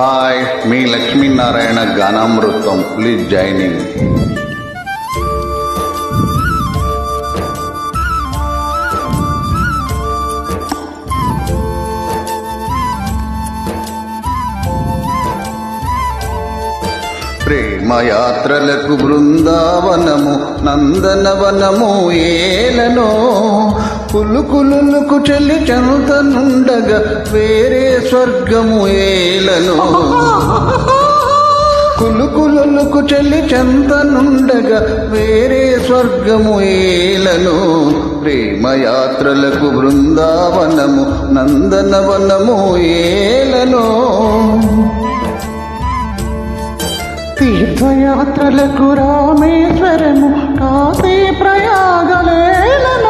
Hi మీ లక్ష్మీనారాయణ గానామృతం please joining ప్రేమయాత్రలకు బృందావనము నందనవనము ఏ కులుకులుకు చెల్లి చెంతనుండగా వేరే స్వర్గము ఏలను. కులుకులుకు చెల్లి చెంతనుండగా వేరే స్వర్గము ఏలను. ప్రేమయాత్రలకు బృందావనము నందనవనము ఏలను. తీర్థయాత్రలకు రామేశ్వరము కాశీ ప్రయాగలేలను.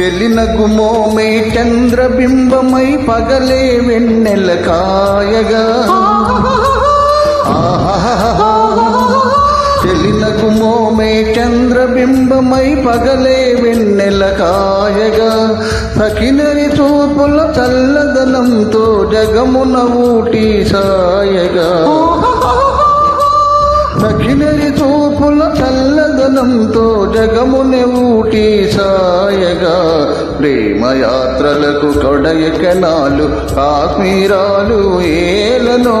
చెలిన గుమోమై చంద్రబింబమై పగలే వెన్నెల కాయగా. చెలిన గుమోమై చంద్రబింబమై పగలే వెన్నెల కాయగా. సకినరి చూపుల చల్లదనంతో జగమున ఊటి సాయగా. సకినరి చూపుల చల్లదనంతో జగముని సాయగా. ప్రేమయాత్రలకు కొడయకనాలు కాశ్మీరాలు ఏలనో.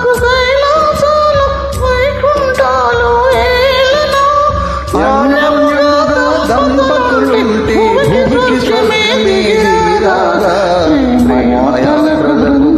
స్వర్గమే దిగిరాగా. ప్రేమయాత్రలకు